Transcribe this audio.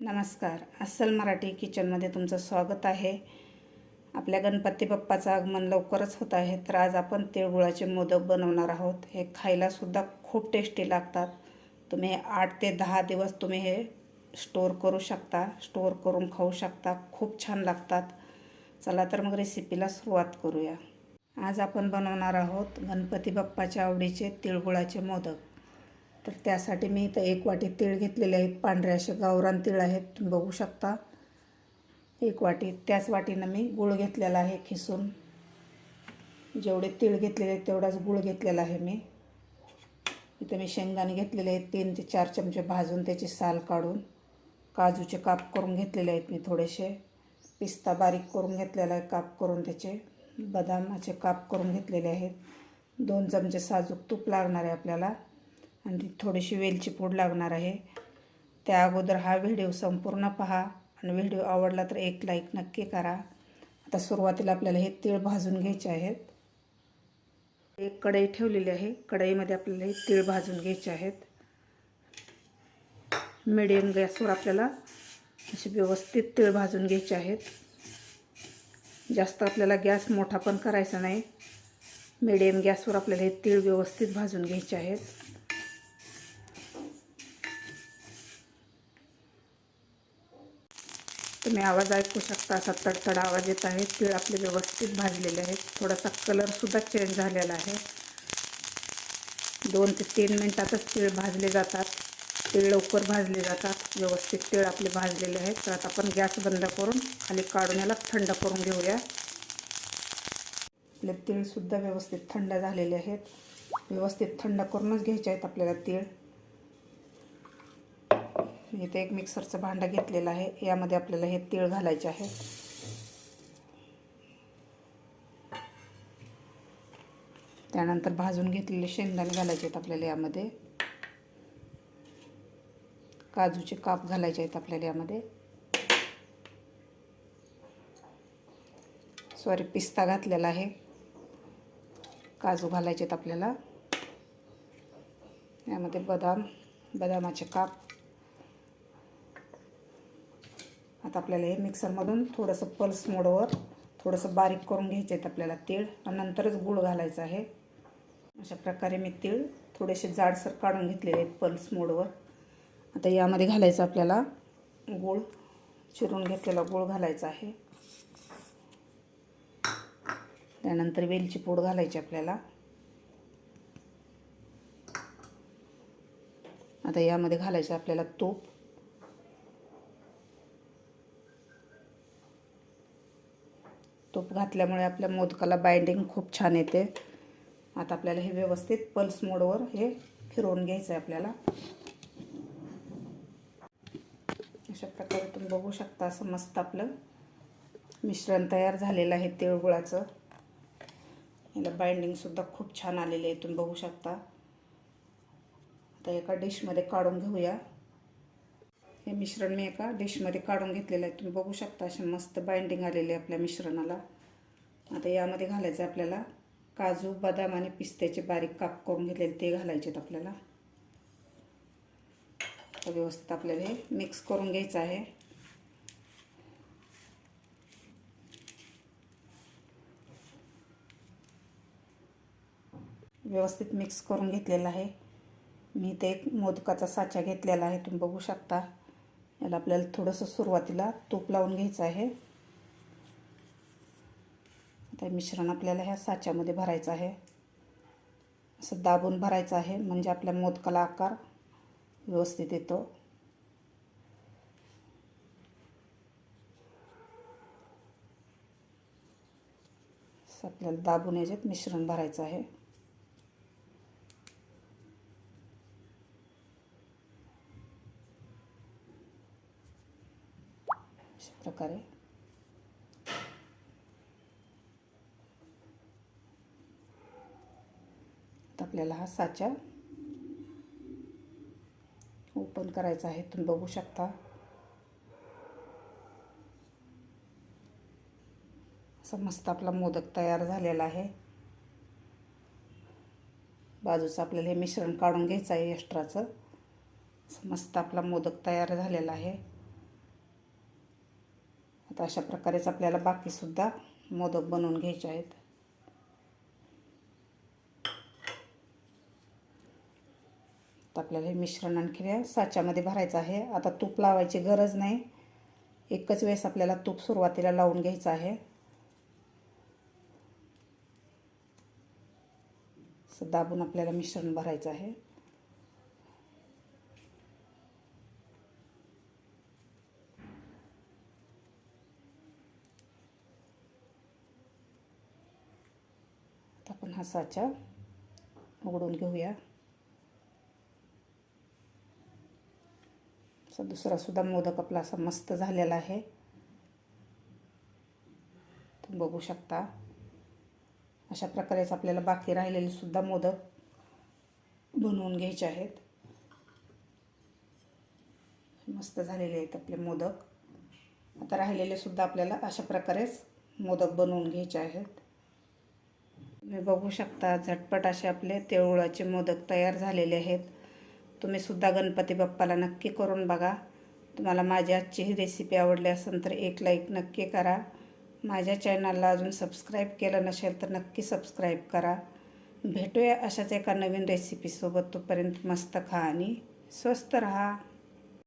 नमस्कार. अस्सल मराठी किचनमध्ये तुमचं स्वागत आहे. आपल्या गणपती बाप्पाचं आगमन लवकरच होत आहे तर आज आपण तिळगुळाचे मोदक बनवणार आहोत. हे खायलासुद्धा खूप टेस्टी लागतात. तुम्ही आठ ते दहा दिवस तुम्ही हे स्टोअर करू शकता स्टोअर करून खाऊ शकता. खूप छान लागतात. चला तर मग रेसिपीला सुरुवात करूया. आज आपण बनवणार आहोत गणपती बाप्पाच्या आवडीचे तिळगुळाचे मोदक. तर त्यासाठी मी इथं एक वाटी तीळ घेतलेले आहेत. पांढरे असे गावरान तीळ आहेत. तुम्ही बघू शकता. एक वाटी. त्याच वाटीनं मी गूळ घेतलेला आहे खिसून. जेवढे तीळ घेतलेले आहेत तेवढाच गूळ घेतलेला आहे मी. इथं मी शेंगदाणे घेतलेले आहेत. तीन ते चार चमचे भाजून त्याची साल काढून काजूचे काप करून घेतलेले आहेत मी थोडेसे. पिस्ता बारीक करून घेतलेला आहे. काप करून त्याचे बदामाचे काप करून घेतलेले आहेत. दोन चमचे साजूक तूप लागणार आहे आपल्याला. आणि थोडीशी वेलची पूड लागणार आहे. त्या अगोदर हा व्हिडिओ संपूर्ण पहा आणि व्हिडिओ आवडला तर एक लाईक नक्की करा. आता सुरुवातीला आपल्याला हे तीळ भाजून घ्यायचे आहेत. एक कढई ठेवलेली आहे. कढईमध्ये आपल्याला हे तीळ भाजून घ्यायचे आहेत. मिडियम गॅसवर आपल्याला असे व्यवस्थित तीळ भाजून घ्यायचे आहेत. जास्त आपल्याला गॅस मोठा पण करायचा नाही. मिडियम गॅसवर आपल्याला हे तीळ व्यवस्थित भाजून घ्यायचे आहेत. तुम्ही आवाज ऐकू शकता असा तडतड आवाज येत आहे. तीळ आपले व्यवस्थित भाजलेले आहेत. थोडासा कलरसुद्धा चेंज झालेला आहे. दोन ते तीन मिनटातच तीळ भाजले जातात. तीळ लवकर भाजले जातात. व्यवस्थित तीळ आपले भाजलेले आहेत. तर आता आपण गॅस बंद करून खाली काढून याला थंड करून घेऊया. आपले तीळसुद्धा व्यवस्थित थंड झालेले आहेत. व्यवस्थित थंड करूनच घ्यायचे आहेत आपल्याला तीळ. इथे एक मिक्सरचं भांडं घेतलेलं आहे. यामध्ये आपल्याला हे तीळ घालायचे आहे. त्यानंतर भाजून घेतलेले शेंगदाणे घालायचे आहेत आपल्याला यामध्ये. काजूचे काप घालायचे आहेत आपल्याला यामध्ये. सॉरी पिस्ता घातलेला आहे. काजू घालायचे आहेत आपल्याला. यामध्ये बदाम बदामाचे काप. आता आपल्याला हे मिक्सरमधून थोडंसं पल्स मोडवर थोडंसं बारीक करून घ्यायचे आहेत आपल्याला तीळ. आणि नंतरच गूळ घालायचं आहे. अशा प्रकारे मी तीळ थोडेसे जाडसर काढून घेतलेले आहेत पल्स मोडवर आता यामध्ये घालायचं आपल्याला गूळ. चिरून घेतलेला गूळ घालायचा आहे. त्यानंतर वेलची पूड घालायची आपल्याला. आता यामध्ये घालायचं आपल्याला तूप. तूप घातल्यामुळे आपल्या मोदकाला बाइंडिंग खूप छान येते. आता आपल्याला हे व्यवस्थित पल्स मोडवर हे फिरवून घ्यायचं आहे आपल्याला. अशा प्रकारे तुम्ही बघू शकता असं मस्त आपलं मिश्रण तयार झालेलं आहे तिळगुळाचं. याला बाइंडिंगसुद्धा खूप छान आलेली आहे तुम्ही बघू शकता. आता एका डिशमध्ये काढून घेऊया. हे मिश्रण मी एका डिशमध्ये काढून घेतलेलं आहे. तुम्ही बघू शकता असे मस्त बाइंडिंग आलेली आहे आपल्या मिश्रणाला. आता यामध्ये घालायचं आहे आपल्याला काजू बदाम आणि पिस्त्याचे बारीक काप करून घेतलेले ते घालायचे आहेत आपल्याला. तर व्यवस्थित आपल्याला हे मिक्स करून घ्यायचं आहे. व्यवस्थित मिक्स करून घेतलेलं आहे. मी ते एक मोदकाचा साचा घेतलेला आहे तुम्ही बघू शकता. याला आपल्याला थोडंसं सुरुवातीला तूप लावून घ्यायचं आहे. आता मिश्रण आपल्याला ह्या साच्यामध्ये भरायचं आहे. असं दाबून भरायचं आहे म्हणजे आपल्या मोदकाला आकार व्यवस्थित येतो. आपल्याला दाबून याच्यात मिश्रण भरायचं आहे. अशा प्रकारे. आपल्याला हा साचा ओपन करायचा आहे तुम्ही बघू शकता. असं मस्त आपला मोदक तयार झालेला आहे. बाजूचं आपल्याला हे मिश्रण काढून घ्यायचं आहे एक्स्ट्राचं मस्त आपला मोदक तयार झालेला आहे. आता अशा प्रकारेच आपल्याला बाकीसुद्धा मोदक बनवून घ्यायचे आहेत. तर आपल्याला हे मिश्रण आणखी या साच्यामध्ये भरायचं आहे. आता तूप लावायची गरज नाही. एकच वेळेस आपल्याला तूप सुरुवातीला लावून घ्यायचं आहे. दाबून आपल्याला मिश्रण भरायचं आहे आता आपण हा साचा उघडून घेऊया. असा दुसरा सुद्धा मोदक आपला असा मस्त झालेला आहे. तुम्ही बघू शकता. अशा प्रकारेच आपल्याला बाकी राहिलेले सुद्धा मोदक बनवून घ्यायचे आहेत. मस्त झालेले आहेत आपले मोदक. आता राहिलेले सुद्धा आपल्याला अशा प्रकारेच मोदक बनवून घ्यायचे आहेत. तुम्ही बघू शकता झटपट असे आपले तिळगुळाचे मोदक तयार झालेले आहेत. तुम्ही सुद्धा गणपती बाप्पाला नक्की करून बघा. तुम्हाला माझी आजची ही रेसिपी आवडली असेल तर एक लाईक नक्की करा. माझ्या चॅनलला अजून सबस्क्राईब केलं नसेल तर नक्की सबस्क्राईब करा. भेटूया अशाच एका नवीन रेसिपीसोबत तोपर्यंत मस्त खा आणि स्वस्त रहा.